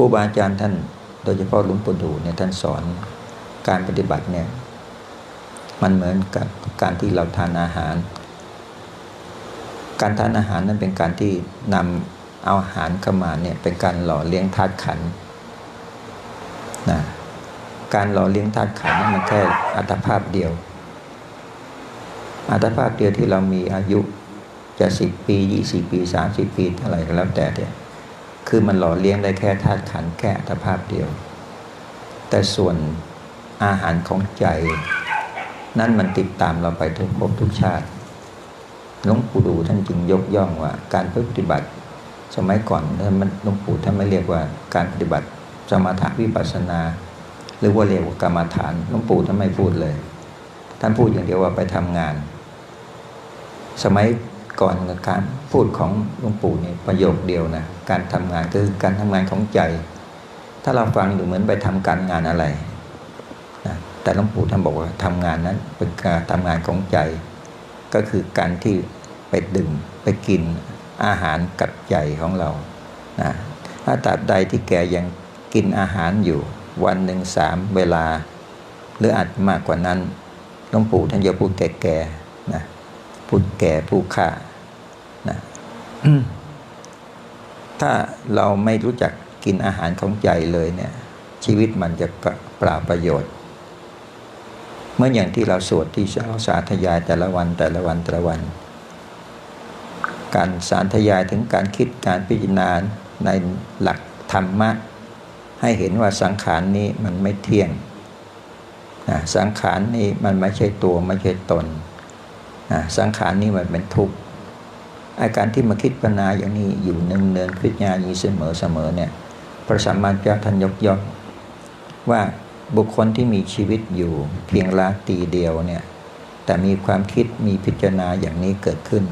ครูบาอาจารย์ท่าน โดยเฉพาะหลวงปู่ดูเนี่ยท่านสอนการปฏิบัติเนี่ยมันเหมือนกับการที่เราทานอาหาร การทานอาหารนั้นเป็นการที่นำเอาอาหารเข้ามาเนี่ยเป็นการหล่อเลี้ยงธาตุขันนะการหล่อเลี้ยงธาตุขันนั้นมันแค่อัตภาพเดียว อัตภาพเดียวที่เรามีอายุจะสิบปียี่สิบปีสามสิบปีเท่าไหร่ก็แล้วแต่เนี่ย คือมันหล่อเลี้ยงได้แค่ธาตุขันแค่อัตภาพเดียว แต่ส่วนอาหารของใจ นั่นมันติดตามเราไปทุกภพทุกชาติหลวงปู่ดูท่านจึงยกย่องว่า การปฏิบัติ สมัยก่อนท่านหลวงปู่ท่านไม่เรียกว่าการปฏิบัติสมถะวิปัสสนา หรือว่าเรียกว่ากรรมฐานหลวงปู่ท่านไม่พูดเลย ท่านพูดอย่างเดียวว่าไปทำงาน สมัย ก่อนการพูดของหลวงปู่เนี่ยประโยคเดียวนะการทำงานคือการทำงานของใจ ถ้าเราฟังอยู่เหมือนไปทำการงานอะไรนะแต่หลวงปู่ท่านบอกว่าทำงานนั้นเป็นการทำงานของใจ ก็คือการที่ไปดื่มไปกินอาหารกับใจของเรานะถ้าตราบใดที่แกยังกินอาหารอยู่ วันหนึ่งสามเวลา หรืออาจมากกว่านั้นหลวงปู่ท่านจะพูดแก่ๆนะพูดแก่ผู้ฆ่า ถ้าเราไม่รู้จักกินอาหารของใจเลยเนี่ย ชีวิตมันจะเปล่าประโยชน์ เมื่ออย่างที่เราสวดที่เราสาธยายแต่ละวันแต่ละวันแต่ละวัน การสาธยายถึงการคิดการพิจารณาในหลักธรรมะ ให้เห็นว่าสังขารนี้มันไม่เที่ยงนะสังขารนี้มันไม่ใช่ตัวไม่ใช่ตนนะสังขารนี้มันเป็นทุกข์ อาการที่มาคิดปัญนาอย่างนี้อยู่เนืองเนืองๆพิจารณาอย่านี้เสมอเสมอเนี่ยพระสัมมาสัมพุทธเจ้าท่านยกย่องว่าบุคคลที่มีชีวิตอยู่เพียงลาตีเดียวเนี่ยแต่มีความคิดมีพิจารณาอย่างนี้เกิดขึ้น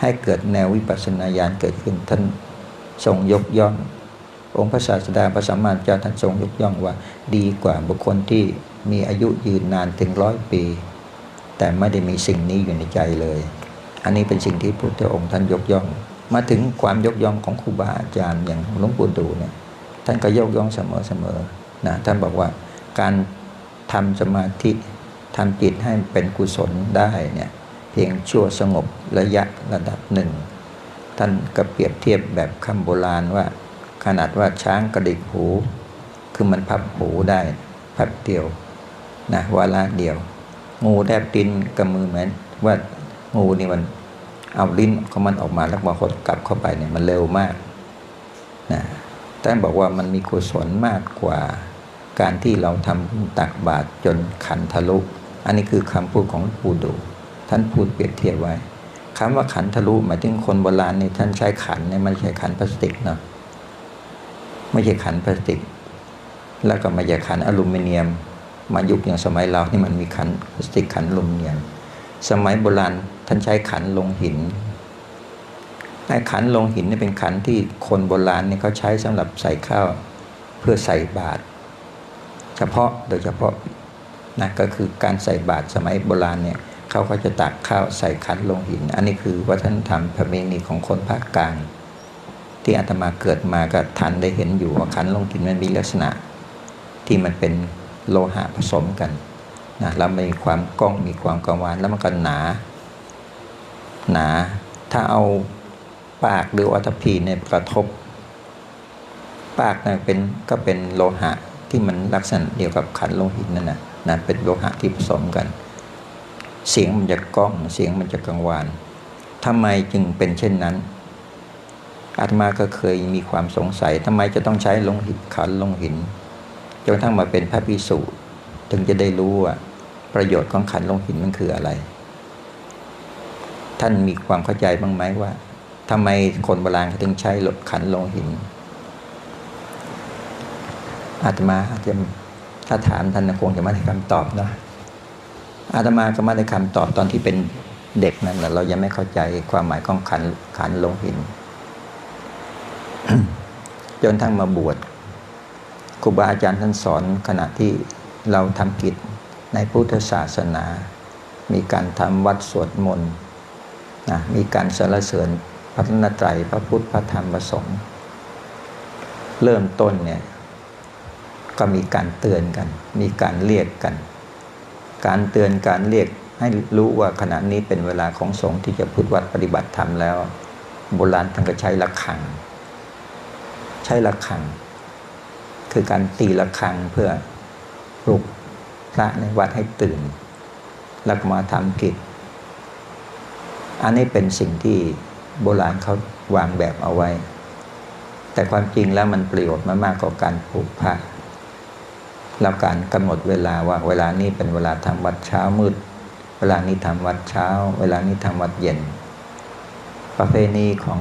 ให้เกิดแนววิปัสสนาญาณเกิดขึ้นท่านทรงยกย่อง องค์พระศาสดาพระสัมมาสัมพุทธเจ้าท่านทรงยกย่องว่า ดีกว่าบุคคลที่มีอายุยืนนานถึงร้อยปี แต่ไม่ได้มีสิ่งนี้อยู่ในใจเลย อันนี้เป็นสิ่งที่พระพุทธองค์ท่านยกย่อง มาถึงความยกย่องของครูบาอาจารย์อย่างหลวงปู่ดูเนี่ยท่านก็ยกย่องเสมอเสมอนะท่านบอกว่าการทำสมาธิทำจิตให้เป็นกุศลได้เนี่ยเพียงชั่วสงบระยะระดับหนึ่งท่านก็เปรียบเทียบแบบคำโบราณว่า ขนาดว่าช้างกระดิกหู คือมันพับหูได้พับเดียวนะวาระเดียว งูแทบดินกับมือเหมือนว่า งูนี่มันเอาลิ้นของมันออกมาแล้วมาหดกลับเข้าไปเนี่ยมันเร็วมากนะท่านบอกว่ามันมีกุศลมากกว่าการที่เราทำตักบาตรจนขันทะลุ อันนี้คือคำพูดของปู่ดู ท่านพูดเปรียบเทียบไว้คำว่าขันทะลุหมายถึงคนโบราณนี่ท่านใช้ขันเนี่ยไม่ใช่ขันพลาสติกเนาะไม่ใช่ขันพลาสติก แล้วก็ไม่ใช่ขันอลูมิเนียม มายุคอย่างสมัยเรานี่มันมีขันพลาสติกขันอลูมิเนียม สมัยโบราณ ท่านใช้ขันลงหินไอ้ขันลงหินนี่เป็นขันที่คนโบราณเนี่ยเขาใช้สำหรับใส่ข้าวเพื่อใส่บาตรเฉพาะโดยเฉพาะนะก็คือการใส่บาตรสมัยโบราณเนี่ยเขาก็จะตักข้าวใส่ขันลงหิน อันนี้คือวัฒนธรรมประเพณีของคนภาคกลาง ที่อาตมาเกิดมาก็ทันได้เห็นอยู่ว่าขันลงหินมันมีลักษณะ ที่มันเป็นโลหะผสมกันนะแล้วมีความก้องมีความกังวานแล้วมันก็หนา หนา ถ้าเอาปากหรือวัตพีเนี่ยกระทบ ปากนะเป็นก็เป็นโลหะที่มันลักษณะเดียวกับขันโลหิตนั่นนะนะเป็นโลหะที่ผสมกัน เสียงมันจะก้องเสียงมันจะกังวานทำไมจึงเป็นเช่นนั้นอาตมาก็เคยมีความสงสัยทำไมจะต้องใช้ลงหินขันลงหินจนทั่งมาเป็นพระพิสุถึงจะได้รู้ว่าประโยชน์ของขันลงหินมันคืออะไร ท่านมีความเข้าใจบ้างไหมว่าทำไมคนโบราณเขาถึงใช้ลขันลงหิน อาตมาอาจจะถ้าถามท่านคงจะไม่ได้คำตอบเนาะอาตมาก็ไม่ได้คำตอบตอนที่เป็นเด็กนั่นแหละเรายังไม่เข้าใจความหมายของขันขันลงหิน จนทั้งมาบวชครูบาอาจารย์ท่านสอนขณะที่เราทำกิจในพุทธศาสนา มีการทำวัดสวดมนต์ นะมีการสรรเสริญพระนตรัยพระพุทธพระธรรมพระสงฆ์เริ่มต้นเนี่ยก็มีการเตือนกัน มีการเรียกกัน การเตือนการเรียกให้รู้ว่าขณะนี้เป็นเวลาของสงฆ์ที่จะพุทธวัดปฏิบัติธรรมแล้ว โบราณท่านก็ใช้ระฆัง ใช้ระฆัง คือการตีระฆังเพื่อปลุกพระในวัดให้ตื่นแล้วก็มาทำกิจ อันนี้เป็นสิ่งที่โบราณเขาวางแบบเอาไว้ แต่ความจริงแล้วมันประโยชน์มากๆกกว่าการปลูกพระแล้วการกำหนดเวลาว่าเวลานี้เป็นเวลาทำวัดเช้ามืด เวลานี้ทำวัดเช้า เวลานี้ทำวัดเย็น ประเพณีของ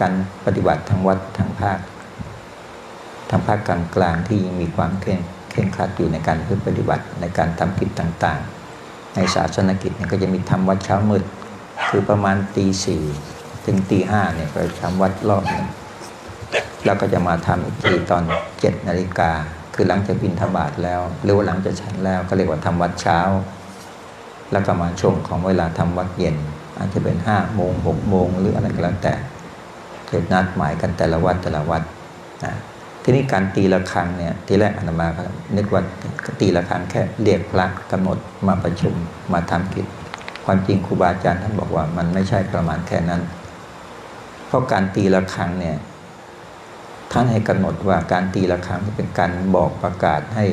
การปฏิบัติทางวัดทางภาคทางภาคกลางกลางที่มีความเคร่งเคร่งครัดอยู่ในการพึ่ปฏิบัติในการทำกิจต่างๆ ในศาสนกิจก็จะมีทำวัดเช้ามืด คือประมาณตีสี่ถึงตีห้าเนี่ยก็ทำวัดรอบหนึงแล้วก็จะมาทำอีกทีตอนเจ็ดนาฬิกาคือหลังจากบินทบาทแล้ว หรือว่าหลังจากฉันแล้วก็เรียกว่าทำวัดเช้า แล้วก็มาช่วงของเวลาทำวัดเย็น อาจจะเป็นห้าโมงหกโมงหรืออะไรก็แล้วแต่เกิดนัดหมายกันแต่ละวัดแต่ละวัดนะทีนี้การตีระฆังเนี่ยทีแรกอามาก็นึกว่าตีระฆังแค่เรียกพระกำหนดมาประชุมมาทำกิจ ความจริงครูบาอาจารย์ท่านบอกว่ามันไม่ใช่ประมาณแค่นั้น เพราะการตีระฆังเนี่ยท่านให้กำหนดว่าการตีระฆังเป็นการบอกประกาศให้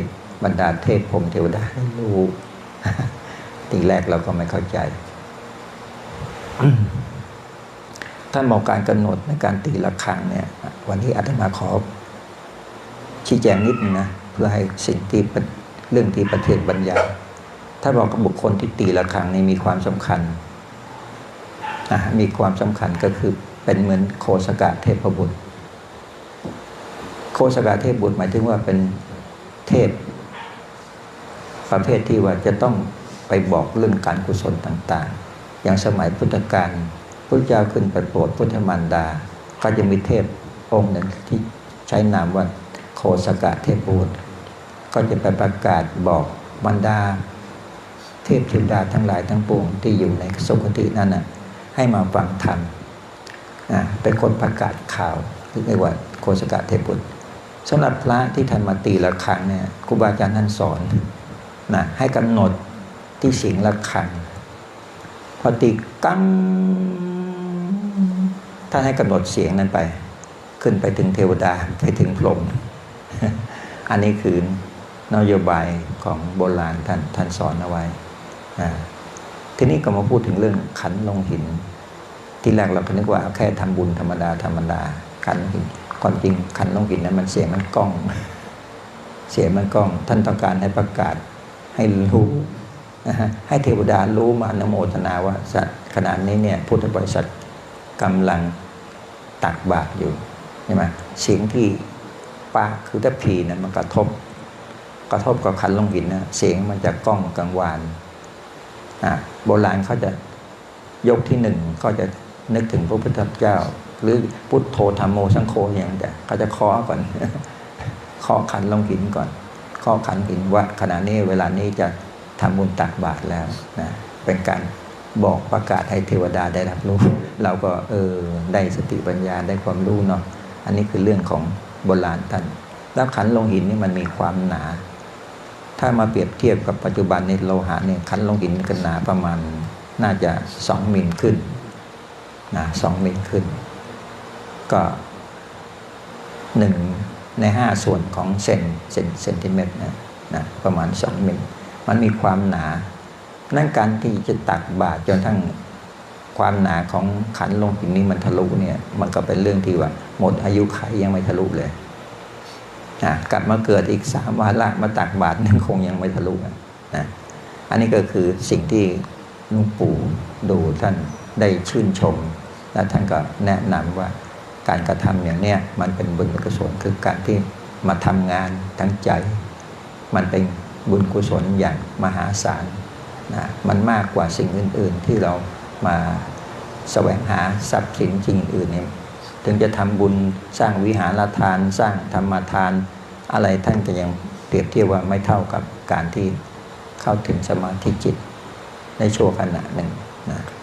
บรรดาเทพพรมเทวดาได้รู้ทีแรกเราก็ไม่เข้าใจท่านบอกการกำหนดในการตีระฆังเนี่ย วันนี้อาตมาขอชี้แจงนิดนึงนะเพื่อให้สิ่งที่เป็นเรื่องที่ประเทศบรรยาย ถ้าบอกบุคคลที่ตีระฆังนี่มีความสำคัญอะมีความสำคัญก็คือเป็นเหมือนโคสกะเทพบุตร โคสกะเทพบุตรหมายถึงว่าเป็นเทพ ประเภทที่ว่าจะต้องไปบอกเรื่องการกุศลต่างๆ อย่างสมัยพุทธกาลพระเจ้าขึ้นไปโปรดพุทธมารดา ก็จะมีเทพองค์หนึ่งที่ใช้นามว่าโคสกะเทพบุตร ก็จะไปประกาศบอกบรรดา เทพเทวดาทั้งหลายทั้งปวงที่อยู่ในสุคตินั้นน่ะให้มาฟังธรรมอ่าเป็นคนประกาศข่าวเรียกว่าโคสกะเทพบุตรสำหรับพระที่ท่านมาตีละครังเนี่ยครูบาอาจารย์ท่านสอนนะให้กำหนดที่เสียงละครังพอตีกังท่านให้กำหนดเสียงนั้นไป ขึ้นไปถึงเทวดาไปถึงพรหมอันนี้คือนโยบายของโบราณท่านท่านสอนเอาไว้ ทีนี้ก็มาพูดถึงเรื่องขันลงหิน ที่แรกเราก็นึกว่าแค่ทำบุญธรรมดาธรรมดา ขันหินความจริงขันลงหินนั้นมันเสียงมันกล้อง เสียงมันกล้อง ท่านต้องการให้ประกาศให้รู้ให้เทวดารู้มาอนโมทนาว่าสัตว์ขณะนี้เนี่ยพุทธบริษัทกำลังตักบาตรอยู่ใช่ไหมเสียงที่ปาคือถ้าพีนะมันกระทบ กระทบกับขันลงหินนะเสียงมันจะก้องกังวาน โบราณเขาจะยกที่หนึ่งก็จะนึกถึงพระพุทธเจ้า หรือพุทโธธรรมโมสังโฆอย่างแต่เขาจะเคาะก่อนเคาะขันลงหินก่อนเคาะขันหินว่าขณะนี้เวลานี้จะทำบุญตักบาตรแล้วนะเป็นการบอกประกาศให้เทวดาได้รับรู้ เราก็เออได้สติปัญญาได้ความรู้เนาะอันนี้คือเรื่องของโบราณท่านแล้วขันลงหินนี่มันมีความหนา ถ้ามาเปรียบเทียบกับปัจจุบันในโลหะเนี่ยขันลงหินกันหนาประมาณน่าจะสองมิลขึ้นนะสองมิลขึ้น ก็หนึ่งในห้าส่วนของเซนเซนเซนติเมตรนะนะประมาณสองมิลมันมีความหนา นั่นการที่จะตักบาตรจนทั้งความหนาของขันลงหินนี้มันทะลุเนี่ย มันก็เป็นเรื่องที่ว่า หมดอายุไขยังไม่ทะลุเลย นะกลับมาเกิดอีกสามวาระมาตักบาตรนั่นคงยังไม่ทะลุนะนะอันนี้ก็คือสิ่งที่ลุงปู่ดูท่านได้ชื่นชม และท่านก็แนะนำว่าการกระทำอย่างเนี้ยมันเป็นบุญกุศลคือการที่มาทำงานทั้งใจ มันเป็นบุญกุศลอย่างมหาศาลนะมันมากกว่าสิ่งอื่น ๆ ที่เรามาแสวงหาทรัพย์สินจริงอื่นเนี่ย ถึงจะทำบุญสร้างวิหารทาน สร้างธรรมทาน อะไรท่านก็ยังเปรียบเทียบว่าไม่เท่ากับการที่เข้าถึงสมาธิจิตในชั่วขณะหนึ่งนะ